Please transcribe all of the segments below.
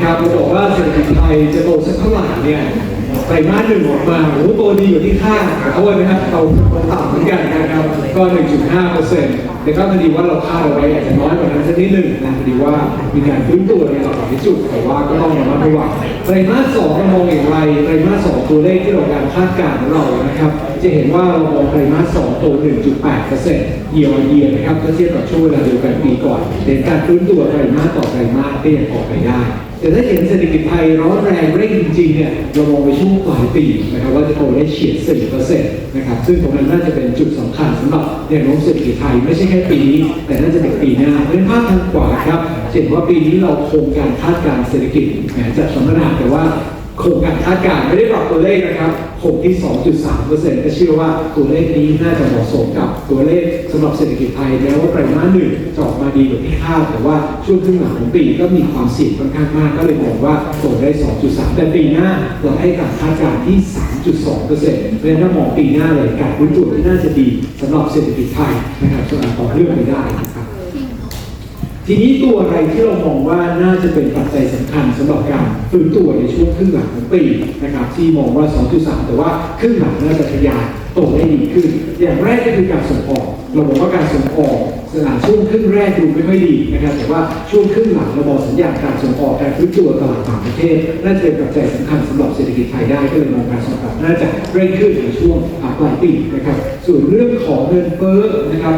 นะครับเราบอกว่าเศรษฐกิจไทยจะโตสักเท่าไหร่เนี่ย ไตรมาสหนึ่งออกมาโอ้โหโตดีอยู่ที่ค่าขอโทษนะครับเราต่ำเหมือนกันนะครับ ก็ 1.5เปอร์เซ็นต์แต่ก็พอดีว่าเราคาดเอาไว้อาจจะน้อยกว่านั้นสักนิดหนึ่งนะพอดีว่ามีการฟื้นตัวในหลายจุดแต่ว่าก็ต้องระมัดระวังไตรมาสสองเรามองอย่างไรไตรมาสสองตัวเลขที่เราการคาดการณ์ของเรานะครับ จะเห็นว่าเรามองไตรมาสสองโต1.8เปอร์เซ็นต์เยียร์เยียนะครับถ้าเทียบกับช่วงเวลาเดียวกันปีก่อนเห็นการฟื้นตัวไตรมาสต่อไตรมาสก็ยังออกไปได้แต่ถ้าเห็นเศรษฐกิจไทยร้อนแรงเร่งจริงๆเนี่ยเรามองไปช่วงปลายปีนะครับว่าจะโตได้เฉียด 4%นะครับซึ่งตรงนั้นน่าจะเป็นจุดสำคัญสำหรับแนวโน้มเศรษฐกิจไทยไม่ใช่แค่ปีนี้ แต่น่าจะเป็นปีหน้าเป็นภาพทางขวาครับเห็นว่าปีนี้เราคงการคาดการณ์เศรษฐกิจแหมจะสัมมนาแต่ว่า โครงการคาดการณ์ไม่ได้ปรับตัวเลขนะครับคงที่ 2.3%ก็เชื่อว่าตัวเลขนี้น่าจะเหมาะสมกับตัวเลขสำหรับเศรษฐกิจไทยแม้ว่าไตรมาสหนึ่งจะออกมาดีกว่าที่คาดแต่ว่าช่วงครึ่งหลังของปีก็มีความเสี่ยงค่อนข้างมากก็เลยมองว่าโตได้ 2.3 แต่ปีหน้าเราให้การคาดการณ์ที่ 3.2%เพราะฉะนั้นถ้ามองปีหน้าเลยการฟื้นตัวที่น่าจะดีสำหรับเศรษฐกิจไทยนะครับสำหรับต่อเนื่องไปได้ ทีนี้ตัวอะไรที่เรามองว่าน่าจะเป็นปัจจัยสำคัญสำหรับการฟื้นตัวในช่วงครึ่งหลังของปีนะครับ ที่มองว่า 2.3 แต่ว่าครึ่งหลังน่าจะทะยานโตได้ดีขึ้น อย่างแรกก็คือการส่งออก เราบอกว่าการส่งออก สถานช่วงครึ่งแรกดูไม่ค่อยดีนะครับแต่ว่าช่วงครึ่งหลังเราบองสัญญาณการส่งออกการฟื้นตัวตลาดต่างประเทศน่าจะเป็นปัจจัยสำคัญสำหรับเศรษฐกิจไทยได้ก็เลยมองการส่งออกน่าจะเร่งขึ้นในช่วงปลายปีนะครับส่วนเรื่องของเงินเฟ้อนะครับ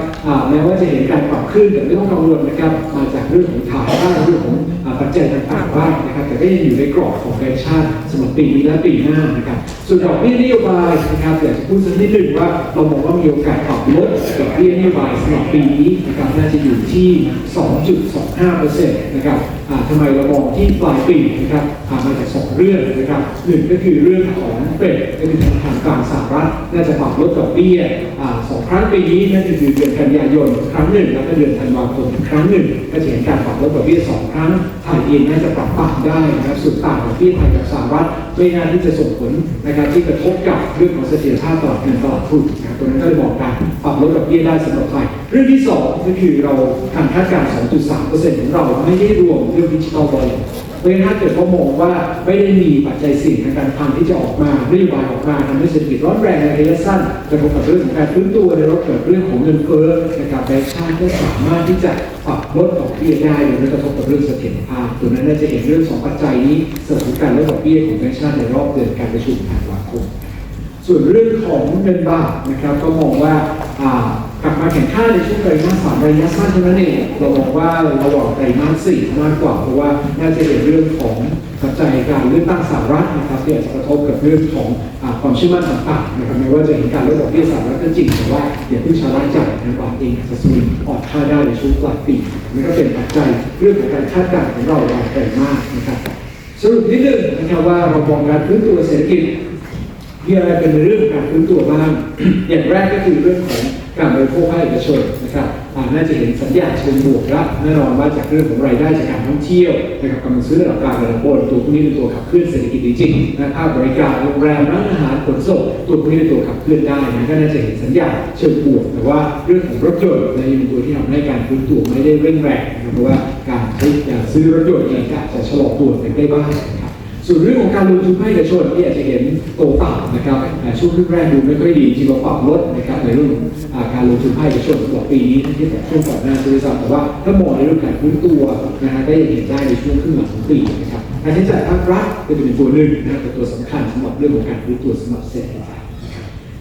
แม้ว่าจะเห็นการปรับขึ้นแต่ไม่ต้องกังวลนะครับมาจากเรื่องของฐานบ้างเรื่องของ ปัจจัยต่างๆบ้างนะครับแต่ก็ยังอยู่ในกรอบของแบงก์ชาติสำหรับปีนี้และปีหน้านะครับส่วนดอกเบี้ยนโยบายนะครับอยากจะพูดสักนิดหนึ่งว่าเรามองว่ามีโอกาสปรับลดดอกเบี้ยนโยบายสำหรับปีนี้นะครับน่าจะอยู่ที่ 2.25%นะครับทำไมเรามองที่ปลายปีนะครับอ่ามาจากสองเรื่องนะครับหนึ่งก็คือเรื่องของเฟดก็คือธนาคารกลางสหรัฐน่าจะปรับลดดอกเบี้ยสองครั้งปีนี้นั่นก็คือเดือนกันยายนครั้งหนึ่งแล้วก็เดือนธันวาคมครั้งหนึ่งก็จะเห็นการปรับลดดอกเบี้ยสองครั้งทยเองน่าจะปรับปรับได้นะครับสุดต่างขอกเบี้ยไทยกับสหรัฐไม่น่าที่จะส่งผลนะครับที่กระทบกับเรื่องของเสถียรภาพตลาดเงินตลาดทุนนะครับตัวนั้นก็เลยบอกการปรับลดดอกเบี้ยได้สำหรับไทยเรื่องที่สองก็คือเราการคาดการณ์ 2.3%ของเราไม่ได้รวมเรื่องดิจิทัลบอล เพราะฉะนั้นถ้าเกิดเขามองว่าไม่ได้มีปัจจัยสี่งทางการคลังที่จะออกมานโยบายออกมาทำให้เศรษฐกิจร้อนแรงในระยะสั้นกระทบกับเรื่องของการฟื้นตัวในรถเกิดเรื่องของเงินเฟ้อนะครับแบงก์ชาติก็สามารถที่จะปรับลดดอกเบี้ยได้โดยไม่กระทบกับเรื่องเสถียรภาพตัวนั้นน่าจะเห็นเรื่องสองปัจจัยนี้สนับสนุนการลดดอกเบี้ยของแบงก์ชาติในรอบเดือนการประชุมธันวาคมส่วนเรื่องของเงินบาทนะครับก็มองว่าอ่า กลับมาแข่งข้าในช่วงไตรมาสสามระยะสั้นเท่านั้นเองเรามองว่าระหว่างไตรมาสสี่มากกว่าเพราะว่าน่าจะเห็นเรื่องของปัจจัยการเลือกตั้งสหรัฐนะครับที่อาจจะกระทบกับเรื่องของความเชื่อมั่นต่างๆนะครับไม่ว่าจะเห็นการลดดอกเบี้ยสหรัฐก็จริงแต่ว่าอย่าเพิ่งชะล่าใจนะบาทเองจะสวิงอ่อนค่าได้ในช่วงปลายปีนี่ก็เป็นปัจจัยเรื่องของการคาดการณ์ของเรารายไตรมาสนะครับสรุปนิดนึงนะครับว่าเรามองการฟื้นตัวเศรษฐกิจมีอะไรเป็นเรื่องของการฟื้นตัวบ้างอย่างแรกก็คือเรื่องของ การบริโภคภาคเอกชนนะครับอ่าน่าจะเห็นสัญญาณเชิงบวกแล้วแน่นอนว่าจากเรื่องของรายได้จากการท่องเที่ยวนะครับกำลังซื้อระดับกลางระดับบนตัวพวกนี้เป็นตัวขับเคลื่อนเศรษฐกิจจริงๆนะภาคบริการโรงแรมร้านอาหารขนส่งตัวพวกนี้เป็นตัวขับเคลื่อนได้นะก็น่าจะเห็นสัญญาณเชิงบวก แต่ว่าเรื่องของรถยนต์ในเป็นตัวที่ทำให้การฟื้นตัวไม่ได้เร่งแรงนะเพราะว่าการใช้การซื้อรถยนต์เองก็อาจจะชะลอตัวไปได้บ้างนะ ส่วนเรื่องของการลงทุนภาคเอกชนที่อาจจะเห็นโตต่ำนะครับช่วงครึ่งแรกดูไม่ค่อยดีจริงเราปรับลดนะครับในเรื่องการลงทุนภาคเอกชนสำหรับปีนี้ทียบบช่วงก่อนหน้าด้วยซ้ำแต่ว่าถ้ามองในเรื่องการฟื้นตัวนะฮะก็ยังเห็นได้ในช่วงครึ่งหลังของปีนะครับการใช้จ่ายภาครัฐก็จะเป็นตัวหนึ่งนะเป็นตัวสำคัญสำหรับเรื่องของการฟื้นตัวสำหรับเศรษฐกิจ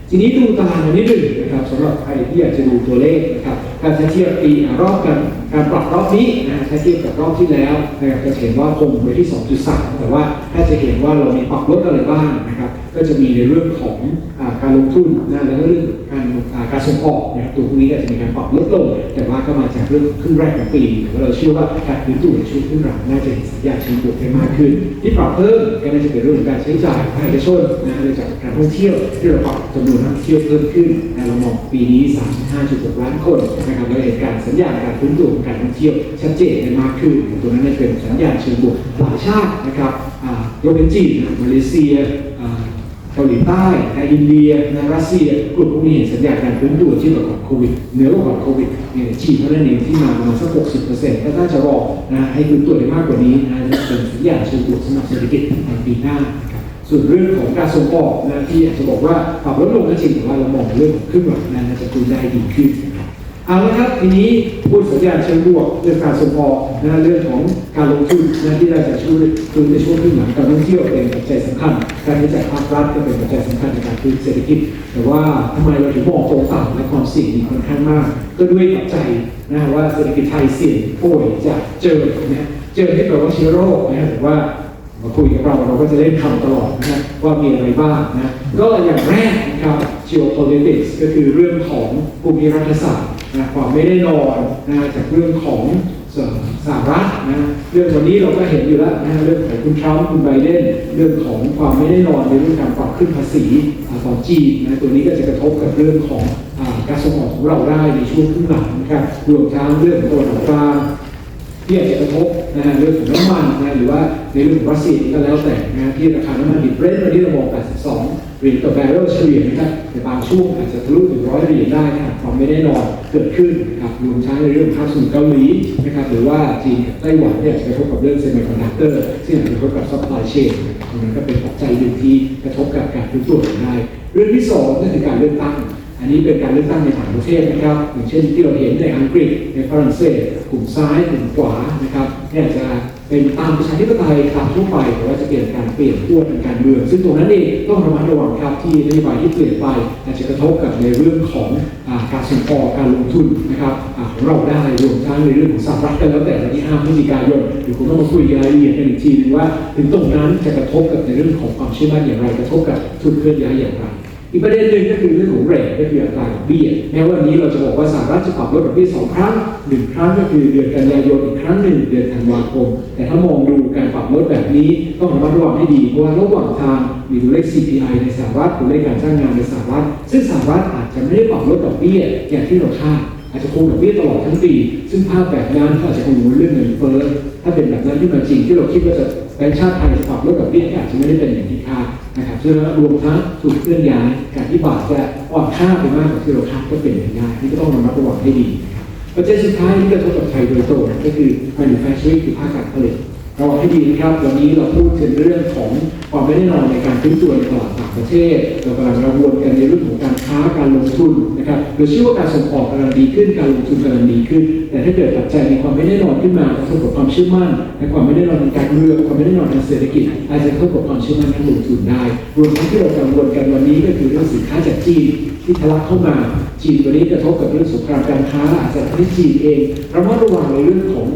ทีนี้ดูตารางมานิดหนึ่งนะครับสำหรับใครที่อยากจะดูตัวเลขนะครับการเทียบปีรอบกัน การปรับรอบนี้นะถ้าเทียบกับรอบที่แล้วนะครับจะเห็นว่าคงไว้ที่ 2.3 แต่ว่าถ้าจะเห็นว่าเรามีปรับลดอะไรบ้างนะครับ ก็จะมีในเรื่องของอการลงทุนนะแล้วก็เรื่องการการส่งออกนะครับตัวพวกนี้ก็จะมีการปรับลดลง แต่ว่าก็มาจากเรื่องครึ่งแรกของปีแล้วเราเชื่อว่าการฟื้นตัวในช่วงครึ่งหลังน่าจะเห็นสัญญาณเชิงบวกได้มากขึ้น ที่ปรับเพิ่มก็น่าจะเป็นเรื่องของการใช้จ่ายภาคเอกชนนะเนื่องจากการท่องเที่ยวที่เราปรับจำนวนนักท่องเที่ยวเพิ่มขึ้นนะเรามองปีนี้ 35.6 ล้านคนนะครับเราเห็นการสัญญาณการฟื้นตัวของการท่องเที่ยวชัดเจนมากขึ้นตัวนั้นเป็นสัญญาณเชิงบวกหลายชาตินะครับอ่ายกเว้นจีนมาเลเซียเกาหลีใต้อินเดียนะรัสเซียกลุ่มพวกนี้เห็นสัญญาณการฟื้นตัวที่ประกอบโควิดเหนือกว่าโควิดเนี่ยจีนเท่านั้นเองที่มาประมาณสัก 60%ถ้าน่าจะรอนะให้ฟื้นตัวได้มากกว่านี้นะจะเป็นสัญญาณเชิงบวกสำหรับเศรษฐกิจในปีหน้านะครับส่วนเรื่องของการส่งออกนะที่อาจจะบอกว่าปรับลดลงก็จริงแต่ว่าเรามองเรื่องของครึ่งหลังนะน่าจะดูได้ดีขึ้นนะค เอาละครับทีนี้พูดสัญญาณเชิงบวกเรื่องการส่งออกนะเรื่องของการลงทุนนะที่เราจะช่วยฟื้นในช่วงครึ่หลังการท่องเที่ยวเป็นปัจจัยสำคัญ การใช้จ่ายภาครัฐก็เป็นปัจจัยสำคัญในการฟื้นเศรษฐกิจ แต่ว่าทำไมเราถึงมองโตต่ำและความเสี่ยงมีค่อนข้างมาก ก็ด้วยปัจจัยนะว่าเศรษฐกิจไทยเสี่ยงป่วยจะเจอนะเจอที่แปลว่าเชื้อโรคนะหรือว่ามาคุยกับเราเราก็จะได้คำตลอดนะว่ามีอะไรบ้างนะก็อย่างแรกนะครับ geopolitics ก็คือเรื่องของภูมิรัฐศาสตร์ นะความไม่ได้นอนนะจากเรื่องของสสหรัฐนะเรื่องวันนี้เราก็เห็นอยู่แล้วนะเรื่องของคุณทรัมป์คุณไบเดนเรื่องของความไม่ได้นอนในเรื่องการปรับขึ้นภาษีอ่าต่อจีนนะตัวนี้ก็จะกระทบกับเรื่องของอการส่งออกของเราได้ในช่วงขึ้นหลังนะครับรวมทั้งเรื่องของตัวันองกลาง ที่อาจจะกระทบนะฮะเรื่องของน้ำมันนะหรือว่าในเรื่องของรัสเซียก็แล้วแต่นะที่ราคาน้ำมันดิบเรนท์วันนี้เรามอง82เหรียญต่อแบเรลเฉลี่ยนะครับในบางช่วงอาจจะทะลุถึงร้อยเหรียญได้นะครับความไม่แน่นอนเกิดขึ้นนะครับรวมทั้งในเรื่องของข้าสมุนเกาหลีนะครับหรือว่าจีนไต้หวันเนี่ยจะกระทบกับเรื่องเซมิคอนดักเตอร์ซึ่งอาจจะกระทบกับซัพพลายเชนนะครับตรงนั้นก็เป็นปัจจัยหนึ่งที่กระทบกับการฟื้นตัวได้ เรื่องที่สองก็คือการเลือกตั้ง อันนี้เป็นการเลือกตั้งในต่างประเทศนะครับ อย่างเช่นที่เราเห็นในอังกฤษในฝรั่งเศสกลุ่มซ้ายกลุ่มขวานะครับเนี่ยจะเป็นตามประชาธิปไตยตามทั่วไปแต่ว่าจะเปลี่ยนการเปลี่ยนขั้วทางการเมือง ซึ่งตรงนั้นเองต้องระมัดระวังครับที่นโยบายที่เปลี่ยนไปอาจจะกระทบกับในเรื่องของอการส่งออกการลงทุนนะครับอของเราได้รวมทั้งในเรื่องของสหรัฐกันแล้วแต่วันที่5พฤศจิกายนเดี๋ยวคงต้องมาคุยกันรายละเอียดกันอีกทีนึงว่า ถึงตรงนั้นจะกระทบกับในเรื่องของความเชื่อมั่นอย่างไร กระทบกับทุนเคลื่อนย้ายอย่างไร อีกประเด็นหนึ่งก็คือเรื่องของเรทก็คืออัตราดอกเบี้ยแม้วันนี้เราจะบอกว่าสหรัฐจะปรับลดดอกเบี้ยสองครั้งหนึ่งครั้งก็คือเดือนกันยายนอีกครั้งหนึ่งเดือนธันวาคม แต่ถ้ามองดูการปรับลดแบบนี้ต้องระมัดระวังให้ดีเพราะว่าระหว่างทางมีตัวเลข CPI ในสหรัฐตัวเลขการจ้างงานในสหรัฐซึ่งสหรัฐอาจจะไม่ได้ปรับลดดอกเบี้ยอย่างที่เราคาด อาจจะคงดอกเบี้ยตลอดทั้งปี ซึ่งภาพแบบนั้นก็อาจจะคงวนเรื่องเงินเฟ้อถ้าเป็นแบบนั้นขึ้นมาจริงที่เราคิดว่าจะแบงก์ชาติไทยจะปรับลดดอกเบี้ยก็อาจจะไม่ได้เป็นอย่างที่คาดนะครับซึ่งรวมทั้งถูกเคลื่อนย้ายการที่บาทจะอ่อนค่าไปมากกว่าที่เราคาดก็เป็นอย่างได้ที่ก็ต้องระมัดระวังให้ดีนะครับปัจจัยสุดท้ายที่กระทบกับไทยโดยตรงก็คือ manufacturing คือภาคการผลิต ระวังให้ดีนะครับวันนี้เราพูดถึงเรื่องของความไม่แน่นอนในการฟื้นตัวในตลาดต่างประเทศ เรากำลังกังวลกันในเรื่องของการค้าการลงทุนนะครับเราเชื่อว่าการส่งออกกำลังดีขึ้นการลงทุนกำลังดีขึ้น แต่ถ้าเกิดปัจจัยมีความไม่แน่นอนขึ้นมากระทบกับความเชื่อมั่นและความไม่แน่นอนทางการเมืองความไม่แน่นอนทางเศรษฐกิจ อาจจะกระทบกับความเชื่อมั่นการลงทุนได้รวมทั้งที่เรากังวลกันวันนี้ก็คือเรื่องสินค้าจากจีนที่ทะลักเข้ามาจีนวันนี้กระทบกับเรื่องสงครามการค้าอาจจะทำให้จีนเองระมัดระวังในเรื่องของ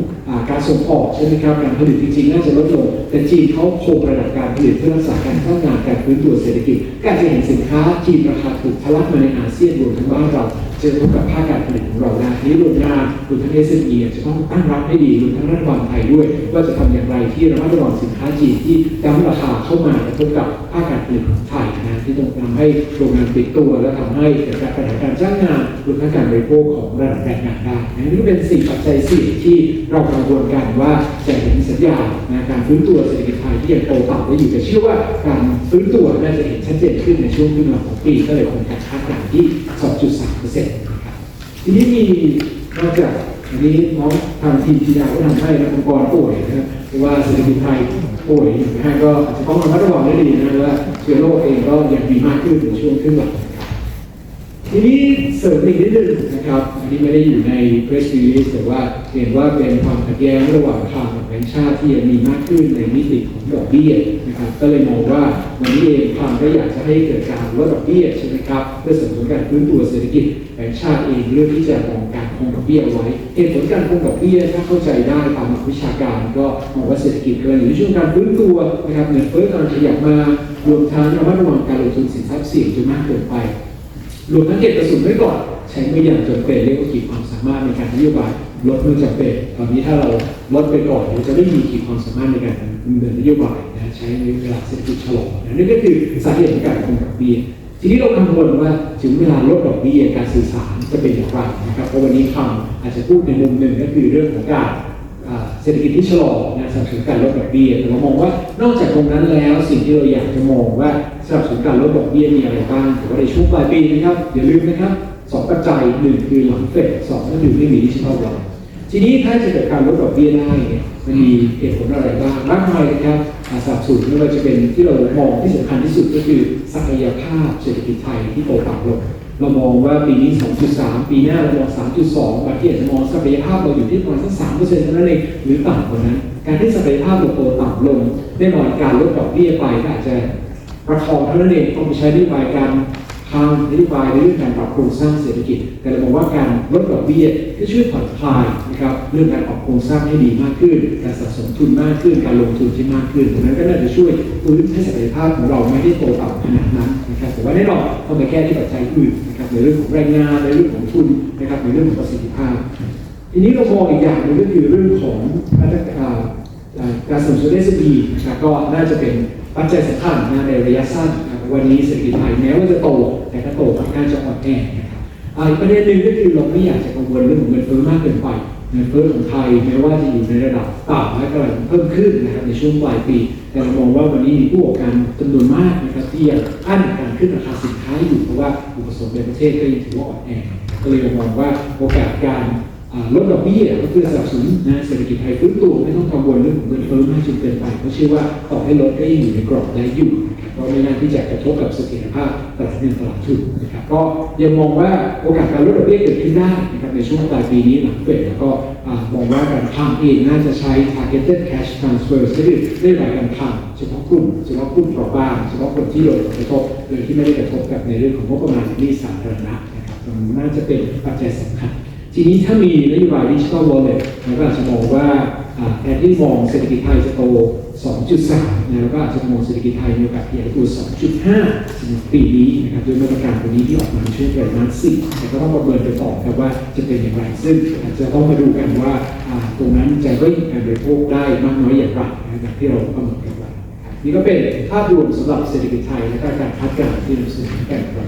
การส่งออกใช่ไหมครับการผลิตจริงๆน่าจะลดลงแต่จีนเขาคงระดับการผลิตเพื่อรักษาการต้องการการฟื้นตัวเศรษฐกิจกาจจะเห็นสินค้าจีนราคาถูกทะลักมาในอาเซียนรวมทั้งบ้านเราเจอพบกับภาคการผลิตของเราได้นี้รวมงารวมทั้งเอสเอ็มอีจะต้องตั้งรับให้ดีรวมทั้งรัฐบาลไทยด้วยว่าจะทำอย่างไรที่ระมัดระวังสินค้าจีนที่ดั้มราคาเข้ามากระทบกับภาคการผลิตของไทยนะที่ต้องทำให้โรงงานปิดตัวและทำให้เกิดการปัญหา จ้างงานหรวมทั้งการบริโภคของระดับแรงงานได้นี่ก็เป็นสี่ปัจจัยสี่ที่เรากังวลกันว่าจะเห็นสัญญาณนการฟื้นตัวเศรษฐกิจไทยที่ยังโตต่ำได้อยู่แต่เชื่อว่าการฟื้นตัวน่าจะเห็นชัดเจนขึ้นในช่วงครึ่งหลังของปีก็เลยคงการคาดการณ์ที่ 2.3%นะครับทีนี้มีนอกจากอันนี้น้องทางทีมทีดาก็ทำให้องค์กรป่วยนะครับหรือว่าเศรษฐกิจไทยป่วยนะฮะก็อาจจะต้องระมัดระวังให้ดีนะว่าเชื้อโรคเองก็ยังมีมากขึ้นในช่วงครึ่งหลัง ทีนี้เสริมอีกนิดนึงนะครับ อันนี้ไม่ได้อยู่ใน press release แต่ว่าเห็นว่าเป็นความขัดแย้งระหว่างทางกับแบงก์ชาติที่ยังมีมากขึ้นในมิติของดอกเบี้ยนะครับ ก็เลยมองว่าวันนี้เองทางก็อยากจะให้เกิดการลดดอกเบี้ยใช่ไหมครับเพื่อเสริมสนุนการฟื้นตัวเศรษฐกิจแบงก์ชาติเองเลือกที่จะมองการคงดอกเบี้ยไว้เหตุผลการคงดอกเบี้ยถ้าเข้าใจได้ตามหลักวิชาการ ก็มองว่าเศรษฐกิจกำลังอยู่ในช่วงการฟื้นตัวนะครับเงินเฟ้อกำลังขยับมารวมทั้งระมัดระวังการลงทุนสินทรัพย์เสี่ยงจนมากเกินไป รวมทั้งเก็บกระสุนไว้ก่อนใช้ไม่อย่างจำเป็นเรียกว่าขีดความสามารถในการนโยบายลดเมื่อจำเป็นตอนนี้ถ้าเราลดไปก่อนเดี๋ยวจะไม่มีขีดความสามารถในการดำเนินนโยบายนะใช้ในเวลาเศรษฐกิจชะลอนะนี่ก็คือสาเหตุของการคงดอกเบี้ยทีนี้เรากังวลว่าถึงเวลาลดดอกเบี้ยการสื่อสารจะเป็นอย่างไรนะครับเพราะวันนี้คำอาจจะพูดในมุมหนึ่งก็คือเรื่องของการเศรษฐกิจที่ชะลอนะสนับสนุนการลดดอกเบี้ยแต่เรามองว่านอกจากตรงนั้นแล้วสิ่งที่เราอยากจะมองว่า สำหรับสนุนการลดดอกเบี้ยมีอะไรบ้างแต่ว่าในช่วงปลายปีนะครับอย่าลืมนะครับสองปัจจัยหนึ่งคือหลังเฟดสองก็คือไม่มีดิจิทัลวอลทีนี้ถ้าจะเกิดการลดดอกเบี้ยได้เนี่ยมันมีเหตุผลอะไรบ้างมากมายนะครับอาสนับสนุนไม่ว่าจะเป็นที่เรามองที่สำคัญที่สุดก็คือศักยภาพเศรษฐกิจไทยที่โตต่ำลงเรามองว่าปีนี้ 2.3 ปีหน้าเรามอง 3.2บางทีอาจจะมองศักยภาพเราอยู่ที่ประมาณสัก3เปอร์เซ็นต์เท่านั้นเองหรือต่ำกว่านั้น การที่ศักยภาพเราโตต่ำลงแน่นอนการลดดอกเบี้ยไปก็อาจจะ ประคองเท่านั้นเองต้องไปใช้นโยบายการทางนโยบายในเรื่องการปรับโครงสร้างเศรษฐกิจ แต่เรามองว่าการลดดอกเบี้ยก็ช่วยผ่อนคลายนะครับเรื่องการปรับโครงสร้างให้ดีมากขึ้น การสะสมทุนมากขึ้น การลงทุนที่มากขึ้นดังนั้นก็น่าจะช่วยฟื้นให้ศักยภาพของเราไม่ได้โตต่ำขนาดนั้นนะครับแต่ว่าแน่นอนต้องไปแก้ที่ปัจจัยอื่นนะครับในเรื่องของแรงงานในเรื่องของทุนนะครับในเรื่องของประสิทธิภาพ ทีนี้เรามองอีกอย่างหนึงก็คือเรื่องของมาตรการอ่า การสนับสนุน s อ p นะครับก็น่าจะเป็นปัจจัยสำคัญนะในระยะสั้นนะครับวันนี้เศรษฐกิจไทยแม้ว่าจะโต แต่ก็โตค่อนข้างจะอ่อนแอนะครับอีกประเด็นหนึ่งก็คือเราไม่อยากจะกังวลเรื่องของเงินเฟ้อมากเกินไปเงินเฟ้อของไทยแม้ว่าจะอยู่ในระดับต่ำและกำลังเพิ่มขึ้นนะครับในช่วงปลายปี แต่เรามองว่าวันนี้มีผู้ประกอบการจำนวนมากนะครับที่ยังอั้นการขึ้นราคาสินค้าอยู่เพราะว่าอุปสงค์ในประเทศก็ยังถือว่าอ่อนแอก็เลยมองว่าโอกาสการ ลดดอกเบี้ยก็คือสนับสนุนนะเศรษฐกิจไทยฟื้นตัวไม่ต้องกังวลเรื่องของเงินเฟ้อมากจนเกินไปเพราะเชื่อว่าต่อให้ลดก็ยังอยู่ในกรอบได้อยู่นะครับก็ไม่น่าที่จะกระทบกับเสถียรภาพตลาดเงินตลาดทุนนะครับก็ยังมองว่าโอกาสการลดดอกเบี้ยเกิดขึ้นได้นะครับในช่วงปลายปีนี้หลังเฟดแล้วก็มองว่าการคลังเองน่าจะใช้ targeted cash transfer ก็คือได้รายการคลังเฉพาะกลุ่มเฉพาะกลุ่มเปราะบางเฉพาะคนที่โดนกระทบโดยที่ไม่ได้กระทบกับในเรื่องของงบประมาณหนี้สาธารณะนะครับน่าจะเป็นปัจจัยสำคัญ ทีนี้ถ้ามีนโยบายดิจิทัลวอลเล็ตเราก็อาจจะมองว่าแทนที่มองเศรษฐกิจไทยจะโต 2.3 นะแล้วก็อาจจะมองเศรษฐกิจไทยมีโอกาสขยายตัว 2.5สำหรับปีนี้นะครับด้วยมาตรการตัวนี้ที่ออกมาช่วงไตรมาสสี่แต่ก็ต้องประเมินไปต่อครับว่าจะเป็นอย่างไรซึ่งอาจจะต้องมาดูกันว่าตรงนั้นจะก็การบริโภคได้มากน้อยอย่างไรนะครับที่เรากำหนดกันไว้นี่ก็เป็นภาพรวมสำหรับเศรษฐกิจไทยและก็การคาดการณ์ที่นำเสนอกันครับ